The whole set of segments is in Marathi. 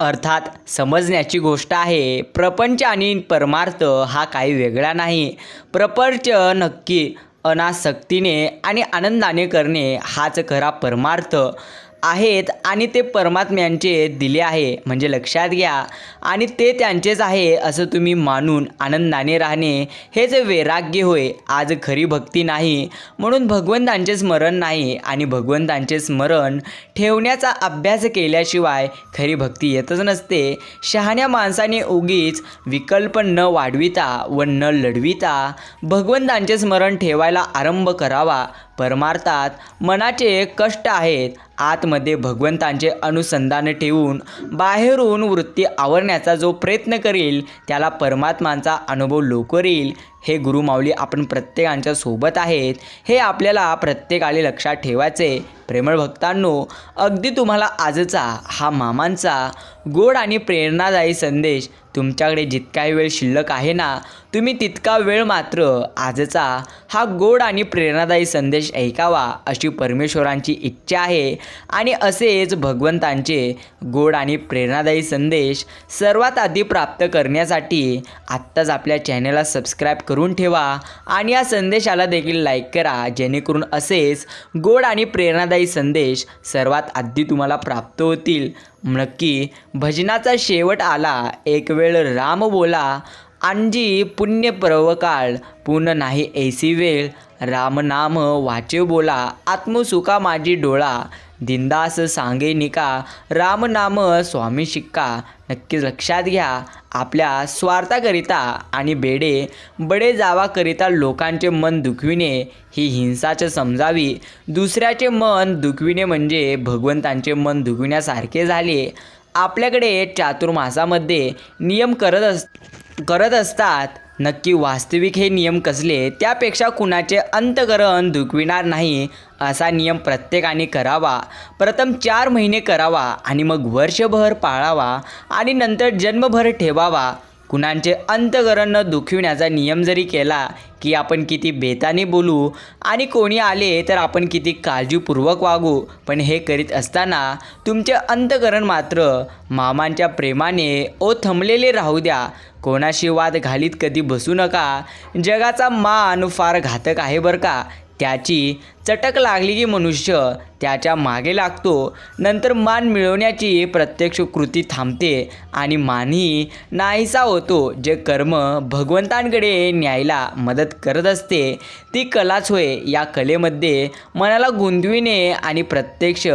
अर्थात समजण्याची गोष्ट आहे प्रपंच आणि परमार्थ हा काही वेगळा नाही. प्रपंच नक्की अनासक्तीने आणि आनंदाने करणे हाच खरा परमार्थ. आहेत आणि ते परमात्म्यांचे दिले आहे. म्हणजे लक्षात घ्या. आणि ते त्यांचेच आहे असं तुम्ही मानून आनंदाने राहणे हेच वैराग्य होय. आज खरी भक्ती नाही. म्हणून भगवंतांचे स्मरण नाही आणि भगवंतांचे स्मरण ठेवण्याचा अभ्यास केल्याशिवाय खरी भक्ती येतच नसते. शहाण्या माणसाने उगीच विकल्प न वाढविता व न लढविता भगवंतांचे स्मरण ठेवायला आरंभ करावा. परमार्थात मनाचे कष्ट आहेत. आतमध्ये भगवंतांचे अनुसंधान ठेवून बाहेरून वृत्ती आवरण्याचा जो प्रयत्न करील त्याला परमात्मांचा अनुभव लवकर येईल. हे गुरुमाऊली आपण प्रत्येकांच्या सोबत आहेत. हे आपल्याला प्रत्येकाने लक्षात ठेवायचे प्रेमळ भक्तांनो अगदी तुम्हाला आजचा हा मामांचा गोड आणि प्रेरणादायी संदेश तुमच्याकडे जितकाही वेळ शिल्लक आहे ना तुम्ही तितका वेळ मात्र आजचा हा गोड आणि प्रेरणादायी संदेश ऐकावा अशी परमेश्वरांची इच्छा आहे. आणि असेच भगवंतांचे गोड आणि प्रेरणादायी संदेश सर्वात आधी प्राप्त करण्यासाठी आत्ताच आपल्या चॅनलला सबस्क्राईब करून ठेवा. आणि या संदेशाला देखील लाईक करा जेणेकरून असेच गोड आणि प्रेरणादायी संदेश सर्वात आधी तुम्हाला प्राप्त होतील. नक्की भजनाचा शेवट आला. एक वेळ राम बोला. आणजी पुण्यप्रवकाळ पुन नाही ऐसी वेळ. रामनाम वाचे बोला आत्मसुखा माझी डोळा. दिनदास सांगे निका रामनाम स्वामी शिक्का. नक्कीच लक्षात घ्या आपल्या स्वार्थाकरिता आणि बेडे बडे जावाकरिता लोकांचे मन दुखविणे ही हिंसाच समजावी. दुसऱ्याचे मन दुखविणे म्हणजे भगवंतांचे मन दुखविण्यासारखे झाले. आपल्याकडे चातुर्मासामध्ये नियम करत अस करत असतात. नक्की वास्तविक हे नियम कसले? त्यापेक्षा कुणाचे अंतकरण दुखविणार नाही असा नियम प्रत्येकाने करावा. प्रथम चार महिने करावा आणि मग वर्षभर पाळावा आणि नंतर जन्मभर ठेवावा. कुणांचे अंतकरण न दुखविण्याचा नियम जरी केला की आपण किती बेताने बोलू आणि कोणी आले तर आपण किती काळजीपूर्वक वागू पण हे करीत असताना तुमचे अंतकरण मात्र मामांच्या प्रेमाने ओ थंबलेले राहू द्या. कोणाशी वाद घालीत कधी बसू नका. जगाचा मान फार घातक आहे बरं का? त्याची चटक लागली की मनुष्य त्याच्यामागे लागतो. नंतर मान मिळवण्याची प्रत्यक्ष कृती थांबते आणि मानही नाहीसा होतो. जे कर्म भगवंतांकडे न्यायला मदत करत असते ती कलाच होय. या कलेमध्ये मनाला गुंतविणे आणि प्रत्यक्ष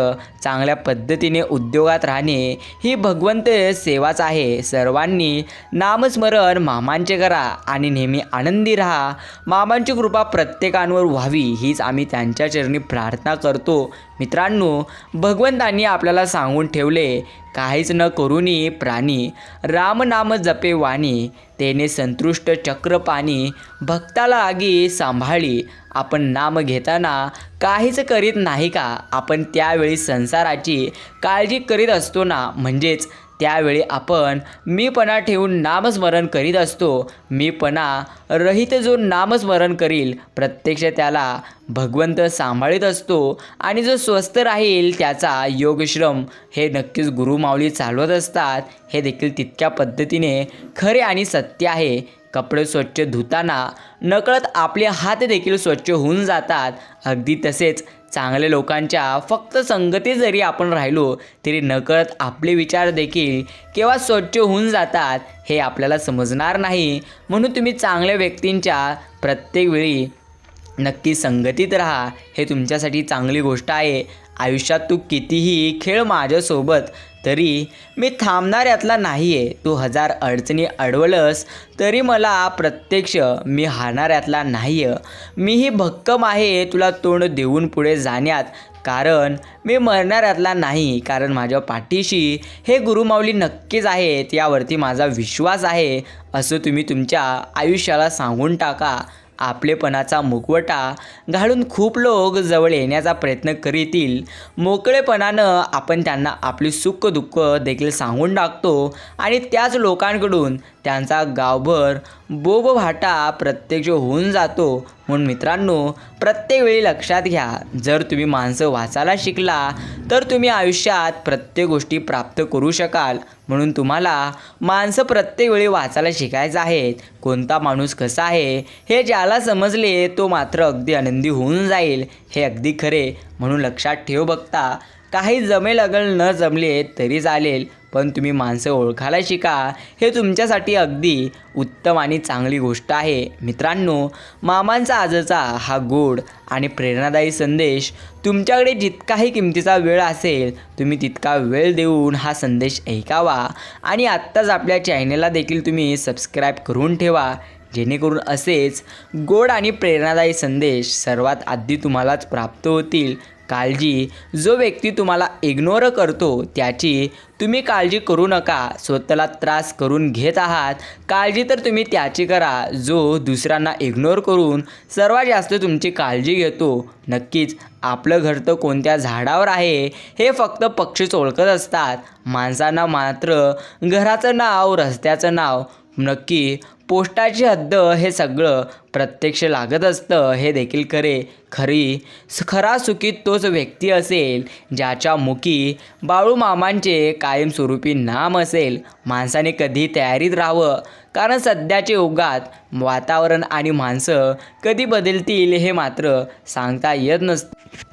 चांगल्या पद्धतीने उद्योगात राहणे ही भगवंत सेवाच आहे. सर्वांनी नामस्मरण मामांचे करा आणि नेहमी आनंदी राहा. मामांची कृपा प्रत्येकांवर व्हावी हीच आम्ही त्यांच्या चरणी प्रार्थना करतो. मित्रांनो भगवंतांनी आपल्याला सांगून ठेवले काहीच न करूनी प्राणी रामनाम जपे वाणी तेने संतुष्ट चक्र पाणी भक्ताला आगी सांभाळी. आपण नाम घेताना काहीच करीत नाही का? आपण त्यावेळी संसाराची काळजी करीत असतो ना? म्हणजेच त्यावेळी आपण मीपणा ठेवून नामस्मरण करीत असतो. मीपणा रहित जो नामस्मरण करील प्रत्यक्ष त्याला भगवंत सांभाळीत असतो आणि जो स्वस्थ राहील त्याचा योगश्रम हे नक्कीच गुरुमाऊली चालवत असतात. हे देखील तितक्या पद्धतीने खरे आणि सत्य आहे. कपडे स्वच्छ धुताना नकळत आपले हात देखील स्वच्छ होऊन जातात. अगदी तसेच चांगल्या लोकांच्या फक्त संगती जरी आपण राहिलो तरी नकळत आपले विचार देखील केव्हा स्वच्छ होऊन जातात हे आपल्याला समजणार नाही. म्हणून तुम्ही चांगल्या व्यक्तींच्या प्रत्येक वेळी नक्की संगतीत राहा. हे तुमच्यासाठी चांगली गोष्ट आहे. आयुष्यात तू कितीही खेळ माझ्यासोबत तरी मी थांबणार यातला नाही आहे तू हजार अडचणी अडवलंस तरी मला प्रत्यक्ष मी हारणार यातला नाही आहे मीही भक्कम आहे तुला तोंड देऊन पुढे जाण्यात कारण मी मरणाऱ्यातला नाही. कारण माझ्या पाठीशी हे गुरुमाऊली नक्कीच आहेत यावरती माझा विश्वास आहे असं तुम्ही तुमच्या आयुष्याला सांगून टाका. आपलेपणाचा मुखवटा घालून खूप लोक जवळ येण्याचा प्रयत्न करीतील. मोकळेपणानं आपण त्यांना आपली सुख दुःख देखील सांगून टाकतो आणि त्याच लोकांकडून त्यांचा गावभर बोब भाटा प्रत्यक्ष होऊन जातो. म्हणून मित्रांनो प्रत्येक वेळी लक्षात घ्या जर तुम्ही माणसं वाचायला शिकला तर तुम्ही आयुष्यात प्रत्येक गोष्टी प्राप्त करू शकाल. म्हणून तुम्हाला माणसं प्रत्येक वेळी वाचायला शिकायचं आहेत. कोणता माणूस कसा आहे हे ज्याला समजले तो मात्र अगदी आनंदी होऊन जाईल. हे अगदी खरे. म्हणून लक्षात ठेव बघता काही जमेल अगल न जमले तरी चालेल. पण तुम्ही माणसं ओळखायला शिका हे तुमच्यासाठी अगदी उत्तम आणि चांगली गोष्ट आहे. मित्रांनो मामांचा आजचा हा गोड आणि प्रेरणादायी संदेश तुमच्याकडे जितकाही किमतीचा वेळ असेल तुम्ही तितका वेळ देऊन हा संदेश ऐकावा. आणि आत्ताच आपल्या चॅनलला देखील तुम्ही सबस्क्राईब करून ठेवा. जेणेकरून असेच गोड आणि प्रेरणादायी संदेश सर्वात आधी तुम्हालाच प्राप्त होतील. काळजी जो व्यक्ती तुम्हाला इग्नोर करतो त्याची तुम्ही काळजी करू नका. स्वतःला त्रास करून घेत आहात. काळजी तर तुम्ही त्याची करा. जो दुसऱ्यांना इग्नोर करून सर्वात जास्त तुमची काळजी घेतो. नक्कीच आपलं घर तर कोणत्या झाडावर आहे हे फक्त पक्षीच ओळखत असतात. माणसांना मात्र घराचं नाव रस्त्याचं नाव नक्की पोस्टाची हद्द हे सगळं प्रत्यक्ष लागत असतं हे देखील खरे. खरी खरा सुखी तोच व्यक्ती असेल ज्याच्या मुखी बाळू मामांचे कायमस्वरूपी नाम असेल. माणसाने कधी तयारीत राहावं? कारण सध्याचे युगात वातावरण आणि माणसं कधी बदलतील हे मात्र सांगता येत नस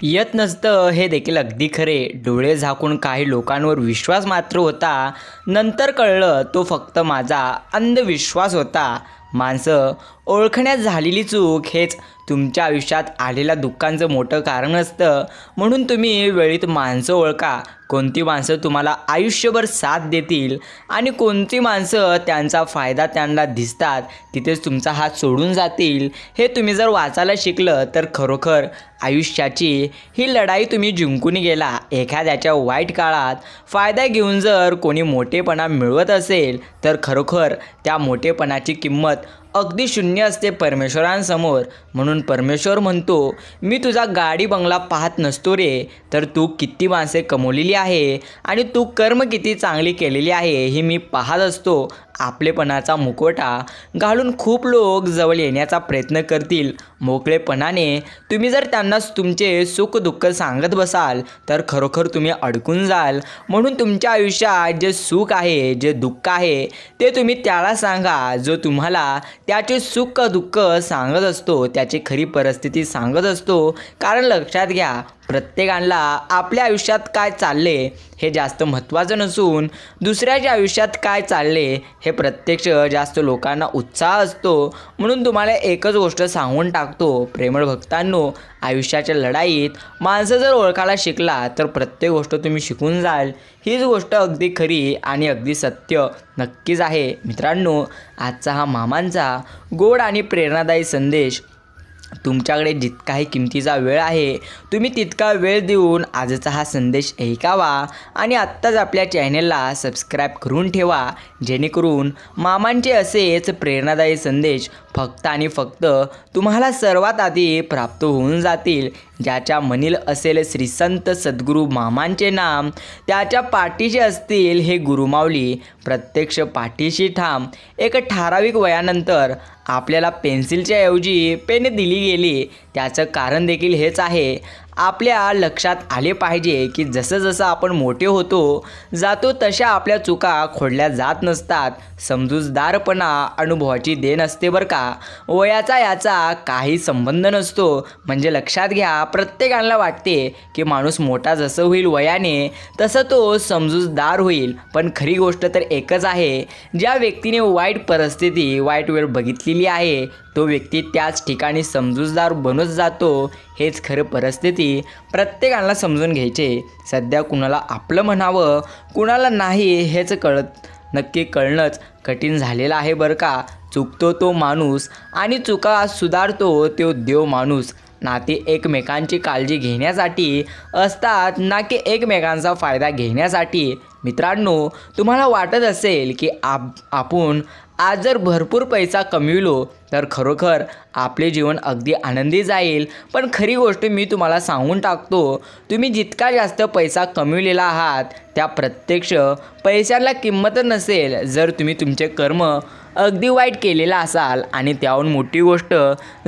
येत नसतं हे देखील अगदी खरे. डोळे झाकून काही लोकांवर विश्वास मात्र होता. नंतर कळलं तो फक्त माझा अंधविश्वास होता. माणसं ओळखण्यात झालेली चूक हेच तुमच्या आयुष्यात आलेल्या दुःखांचं मोठं कारण असतं. म्हणून तुम्ही वेळीत माणसं ओळखा. कोणती माणसं तुम्हाला आयुष्यभर साथ देतील आणि कोणती माणसं त्यांचा फायदा त्यांना दिसतात तिथेच तुमचा हात सोडून जातील. हे तुम्ही जर वाचायला शिकलं तर खरोखर आयुष्याची ही लढाई तुम्ही जिंकून गेला. एखाद्याच्या वाईट काळात फायदा घेऊन जर कोणी मोठेपणा मिळवत असेल तर खरोखर त्या मोठेपणाची किंमत अगदी शून्य असते परमेश्वरांसमोर. म्हणून परमेश्वर म्हणतो मी तुझा गाडी बंगला पाहत नसतो रे तर तू किती माणसे कमवलेली आहे आणि तू कर्म किती चांगली केलेली आहे हे मी पाहत असतो. आपलेपणाचा मुकोटा घालून खूप लोक जवळ येण्याचा प्रयत्न करतील. मोकळेपणाने तुम्ही जर त्यांना तुमचे सुख दुःख सांगत बसाल तर खरोखर तुम्ही अडकून जाल. म्हणून तुमच्या आयुष्यात जे सुख आहे जे दुःख आहे ते तुम्ही त्याला सांगा जो तुम्हाला त्याचे सुख दुःख सांगत असतो त्याची खरी परिस्थिती सांगत असतो. कारण लक्षात घ्या प्रत्येकाला आपल्या आयुष्यात काय चालले हे जास्त महत्त्वाचं नसून दुसऱ्याच्या आयुष्यात काय चालले हे प्रत्यक्ष जास्त लोकांना उत्साह असतो. म्हणून तुम्हाला एकच गोष्ट सांगून टाकतो. प्रेमळ भक्तांनो आयुष्याच्या लढाईत माणसं जर ओळखायला शिकला तर प्रत्येक गोष्ट तुम्ही शिकून जाल. हीच गोष्ट अगदी खरी आणि अगदी सत्य नक्कीच आहे. मित्रांनो आजचा हा मामांचा गोड आणि प्रेरणादायी संदेश तुमच्याकडे जितकाही किमतीचा वेळ आहे तुम्ही तितका वेळ देऊन आजचा हा संदेश ऐकावा आणि आत्ताच आपल्या चॅनेलला सबस्क्राईब करून ठेवा जेणेकरून मामांचे असेच प्रेरणादायी संदेश फक्त आणि फक्त तुम्हाला सर्वात आधी प्राप्त होऊन जातील. ज्याच्या मनील असेल श्री संत सद्गुरू मामांचे नाम त्याच्या पाठीशी असतील हे गुरुमावली प्रत्यक्ष पाठीशी ठाम एक ठराविक वयानंतर आपल्याला पेन्सिलच्या ऐवजी पेन दिली गेली. त्याचं कारण देखील हेच आहे. आपल्या लक्षात आले पाहिजे की जसं जसं आपण मोठे होतो जातो तशा आपल्या चुका खोडल्या जात नसतात. समजूतदारपणा अनुभवाची देण असते बरं का. वयाचा याचा काही संबंध नसतो. म्हणजे लक्षात घ्या प्रत्येकाला वाटते की माणूस मोठा जसं होईल वयाने तसं तो समजूतदार होईल. पण खरी गोष्ट तर एकच आहे. ज्या व्यक्तीने वाईट परिस्थिती वाईट वेळ बघितलेली आहे तो व्यक्ती त्याच ठिकाणी समजूतदार बनत जातो. हेच खरं परिस्थिती प्रत्येकाला समजून घ्यायचे. सध्या कुणाला आपलं म्हणावं कुणाला नाही हेच कळत नक्की कळणंच कठीण झालेलं आहे बरं का. चुकतो तो माणूस आणि चुका सुधारतो तो देव माणूस. नाते एकमेकांची काळजी घेण्यासाठी असतात ना की एकमेकांचा फायदा घेण्यासाठी. मित्रांनो तुम्हाला वाटत असेल की आप आपण आज जर भरपूर पैसा कमविलो तर खरोखर आपले जीवन अगदी आनंदी जाईल. पण खरी गोष्ट मी तुम्हाला सांगून टाकतो तुम्ही जितका जास्त पैसा कमविलेला आहात त्या प्रत्यक्ष पैशाला किंमत नसेल जर तुम्ही तुमचे कर्म अगदी वाईट केलेला असाल. आणि त्याहून मोठी गोष्ट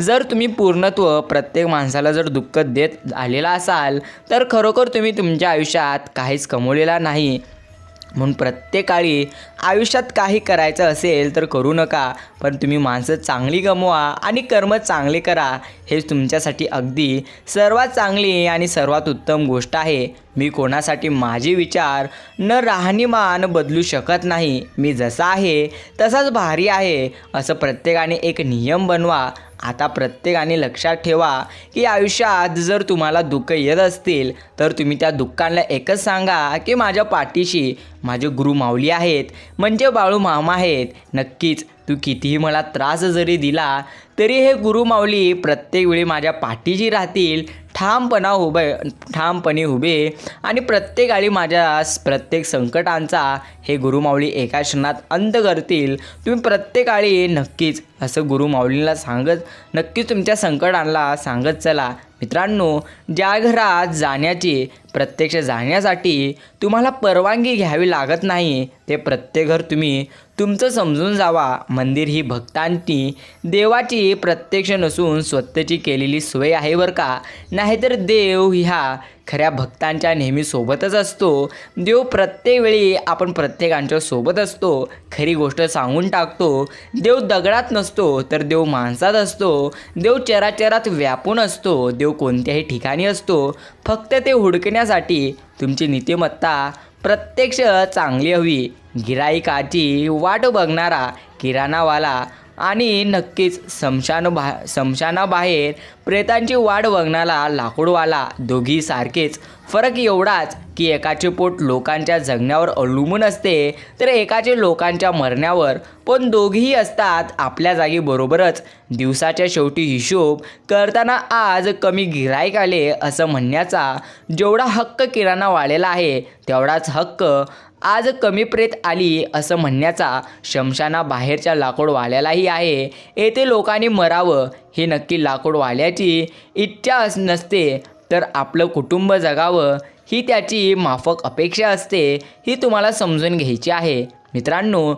जर तुम्ही पूर्णत्व प्रत्येक माणसाला जर दुःख देत आलेला असाल तर खरोखर तुम्ही तुमच्या आयुष्यात काहीच कमवलेला नाही. म्हणून प्रत्येकाळी आयुष्यात काही करायचं असेल तर करू नका पण तुम्ही माणसं चांगली गमवा आणि कर्म चांगले करा हेच तुमच्यासाठी अगदी सर्वात चांगली आणि सर्वात उत्तम गोष्ट आहे. मी कोणासाठी माझे विचार न राहणीमान बदलू शकत नाही. मी जसा आहे तसाच भारी आहे असं प्रत्येकाने एक नियम बनवा आता प्रत्येकाने लक्षात ठेवा की आयुष्यात जर तुम्हाला दुःख येत असतील तर तुम्ही त्या दुःखांना एकच सांगा की माझ्या पाठीशी माझे गुरु माऊली आहेत म्हणजे बाळू मामा आहेत. नक्कीच तू कितीही मला त्रास जरी दिला तरी हे गुरु माऊली प्रत्येक वेळी माझ्या पाठीशी राहतील ठामपणा उभे ठामपणे उभे आणि प्रत्येक वेळी माझ्या प्रत्येक संकटांचा हे गुरुमाऊली एका क्षणात अंत करतील. तुम्ही प्रत्येक आळी नक्कीच असं गुरुमाऊलीला सांगत नक्कीच तुमच्या संकटांना सांगत चला. मित्रांनो ज्या घरात जाण्याची प्रत्यक्ष जाण्यासाठी तुम्हाला परवानगी घ्यावी लागत नाही. ते प्रत्येक घर तुम्ही तुमचं समजून जावा. मंदिर ही भक्तांची देवाची प्रत्यक्ष नसून स्वतःची केलेली सोय आहे बरं का? नाहीतर देव ह्या खऱ्या भक्तांच्या नेहमी सोबतच असतो. देव प्रत्येक वेळी आपण प्रत्येकांच्या सोबत असतो. खरी गोष्ट सांगून टाकतो. देव दगडात नसतो तर देव माणसात असतो. देव चराचरात व्यापून असतो. देव कोणत्याही ठिकाणी असतो. फक्त ते हुडकण्यासाठी तुमची नीतिमत्ता प्रत्यक्ष चांगली हवी. गिराईकाची वाट बघणारा किराणावाला आणि नक्कीच समशान भा समशानाबाहेर प्रेतांची वाट बघणारा लाकूडवाला दोघी सारखेच. फरक एवढाच की एकाचे पोट लोकांच्या जगण्यावर अवलंबून असते तर एकाचे लोकांच्या मरण्यावर पण दोघीही असतात आपल्या जागी बरोबरच. दिवसाच्या शेवटी हिशोब करताना आज कमी गिराईक आले असं म्हणण्याचा जेवढा हक्क किराणा वाढलेला आहे तेवढाच हक्क आज कमी प्रेत आली असं म्हणण्याचा शमशाना बाहेरच्या लाकूडवाल्यालाही आहे. येथे लोकांनी मरावं हे नक्की लाकूडवाल्याची इच्छा अस नसते. तर आपलं कुटुंब जगावं ही त्याची माफक अपेक्षा असते ही तुम्हाला समजून घ्यायची आहे. मित्रांनो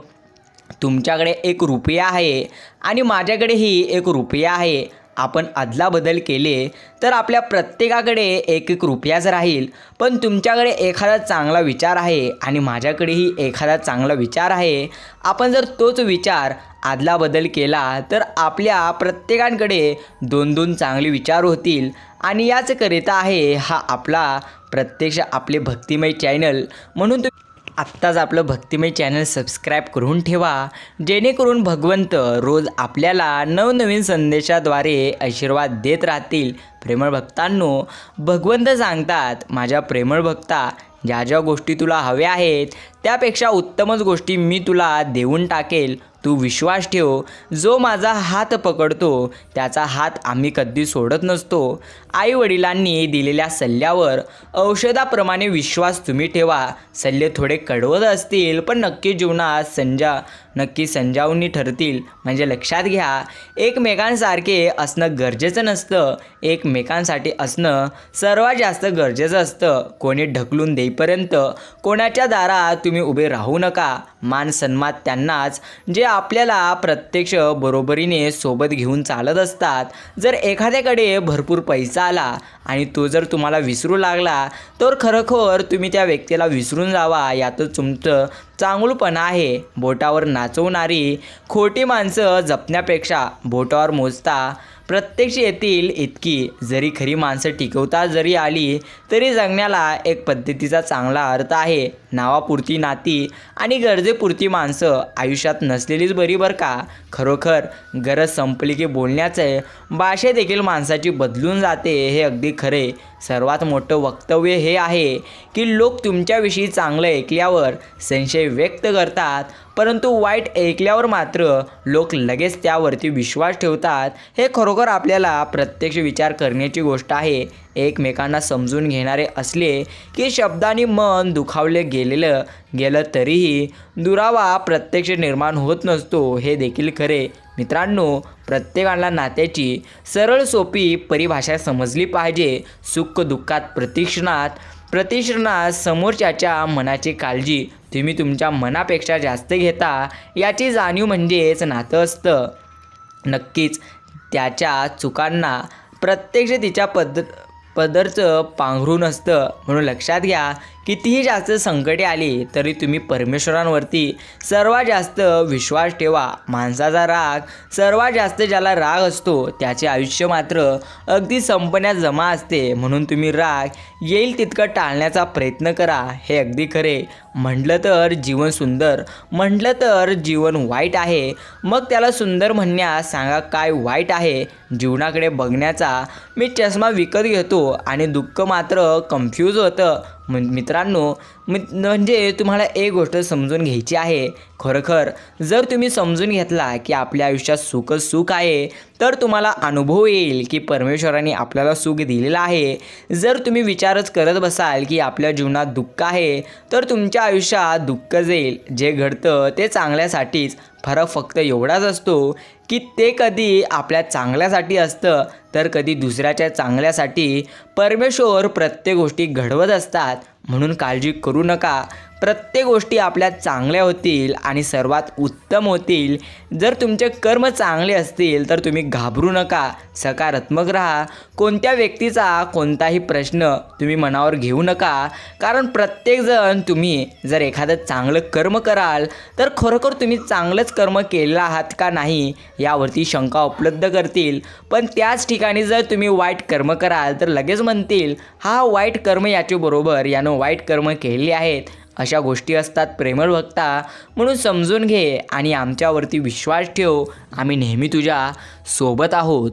तुमच्याकडे एक रुपया आहे आणि माझ्याकडेही एक रुपया आहे. आपण अदलाबदल केले तर आपल्या प्रत्येकाकडे एक एक रुपयाच राहील. पण तुमच्याकडे एखादा चांगला विचार आहे आणि माझ्याकडेही एखादा चांगला विचार आहे आपण जर तोच विचार अदलाबदल केला तर आपल्या प्रत्येकांकडे दोन दोन चांगले विचार होतील. आणि याचकरिता आहे हा आपला प्रत्यक्ष आपले भक्तिमय चॅनल. म्हणून तुम्ही आत्ताच आपलं भक्तिमय चॅनल सबस्क्राईब करून ठेवा. जेणेकरून भगवंत रोज आपल्याला नवनवीन संदेशाद्वारे आशीर्वाद देत राहतील. प्रेमळ भक्तांनो भगवंत सांगतात माझ्या प्रेमळ भक्ता ज्या ज्या गोष्टी तुला हव्या आहेत त्यापेक्षा उत्तमच गोष्टी मी तुला देऊन टाकेल. तू विश्वास ठेव जो माझा हात पकडतो त्याचा हात आम्ही कधी सोडत नसतो. आईवडिलांनी दिलेल्या सल्ल्यावर औषधाप्रमाणे विश्वास तुम्ही ठेवा. सल्ले थोडे कडवत असतील पण नक्की जीवनात संजा नक्की संजावनी ठरतील. म्हणजे लक्षात घ्या एकमेकांसारखे असणं गरजेचं नसतं. एकमेकांसाठी असणं सर्वात जास्त गरजेचं असतं. कोणी ढकलून देईपर्यंत कोणाच्या दारात तुम्ही उभे राहू नका. मान सन्मान त्यांनाच जे आपल्याला प्रत्यक्ष बरोबरीने सोबत घेऊन चालत असतात. जर एखाद्याकडे भरपूर पैसा आला आणि तो जर तुम्हाला विसरू लागला तर खरोखर तुम्ही त्या व्यक्तीला विसरून जावा. यातच तुमचं चांगुलपणा आहे. बोटावर नाचवणारी खोटी माणसं जपण्यापेक्षा बोटावर मोजता प्रत्यक्ष येतील इतकी. जरी खरी माणसं टिकवता जरी आली तरी जगण्याला एक पद्धतीचा चांगला अर्थ आहे. नावापुरती नाती आणि गरजेपुरती माणसं आयुष्यात नसलेलीच बरी बरं का? खरोखर गरज संपली की बोलण्याचे भाषा देखील माणसाची बदलून जाते हे अगदी खरे. सर्वात मोठं वक्तव्य हे आहे की लोक तुमच्याविषयी चांगलं ऐकल्यावर संशय व्यक्त करतात परंतु वाईट ऐकल्यावर मात्र लोक लगेच त्यावरती विश्वास ठेवतात. हे खरोखर आपल्याला प्रत्यक्ष विचार करण्याची गोष्ट आहे. एकमेकांना समजून घेणारे असले की शब्दाने मन दुखावले गेलेलं गेलं तरीही दुरावा प्रत्यक्ष निर्माण होत नसतो हे देखील खरे. मित्रांनो प्रत्येकाला नात्याची सरळ सोपी परिभाषा समजली पाहिजे. सुख दुःखात प्रतिक्षणात प्रतिक्षणात समोरच्याच्या मनाची काळजी तुम्ही तुमच्या मनापेक्षा जास्त घेता याची जाणीव म्हणजेच नातं असतं. नक्कीच त्याच्या चुकांना प्रत्यक्ष तिच्या पद्ध पदरचं पांघरून असतं. म्हणून लक्षात घ्या कितीही जास्त संकटे आली तरी तुम्ही परमेश्वरांवरती सर्वात जास्त विश्वास ठेवा. माणसाचा राग सर्वात जास्त ज्याला राग असतो त्याचे आयुष्य मात्र अगदी संपण्यात जमा असते. म्हणून तुम्ही राग येईल तितकं टाळण्याचा प्रयत्न करा. हे अगदी खरे. म्हटलं तर जीवन सुंदर. म्हटलं तर जीवन वाईट आहे. मग त्याला सुंदर म्हणण्यास सांगा काय वाईट आहे? जीवनाकडे बघण्याचा मी चष्मा विकत घेतो आणि दुःख मात्र कन्फ्यूज होतं. मित्रांनो मि म्हणजे तुम्हाला एक गोष्ट समजून घ्यायची आहे. खरोखर जर तुम्ही समजून घेतला की आपल्या आयुष्यात सुखच सुख आहे तर तुम्हाला अनुभव येईल की परमेश्वराने आपल्याला सुख दिलेलं आहे. जर तुम्ही विचारच करत बसाल की आपल्या जीवनात दुःख आहे तर तुमच्या आयुष्यात दुःख जाईल जे घडतं ते चांगल्यासाठीच. फरक फक्त एवढाच असतो की ते कधी आपल्या चांगल्यासाठी असतं तर कधी दुसऱ्याच्या चांगल्यासाठी परमेश्वर प्रत्येक गोष्टी घडवत असतात. म्हणून काळजी करू नका. प्रत्येक गोष्टी आपल्या चांगल्या होतील आणि सर्वात उत्तम होतील. जर तुमचे कर्म चांगले असतील तर तुम्ही घाबरू नका. सकारात्मक राहा. कोणत्या व्यक्तीचा कोणताही प्रश्न तुम्ही मनावर घेऊ नका. कारण प्रत्येकजण तुम्ही जर एखादं चांगलं कर्म कराल तर खरोखर तुम्ही चांगलंच कर्म केलेलं आहात का नाही यावरती शंका उपलब्ध करतील. पण त्याच ठिकाणी जर तुम्ही वाईट कर्म कराल तर लगेच म्हणतील हा वाईट कर्म याच्याबरोबर यानं वाईट कर्म केलेली आहेत. अशा गोष्टी असतात प्रेमळ भक्ता म्हणून समजून घे आणि आमच्यावरती विश्वास ठेव. आम्ही नेहमी तुझ्या सोबत आहोत.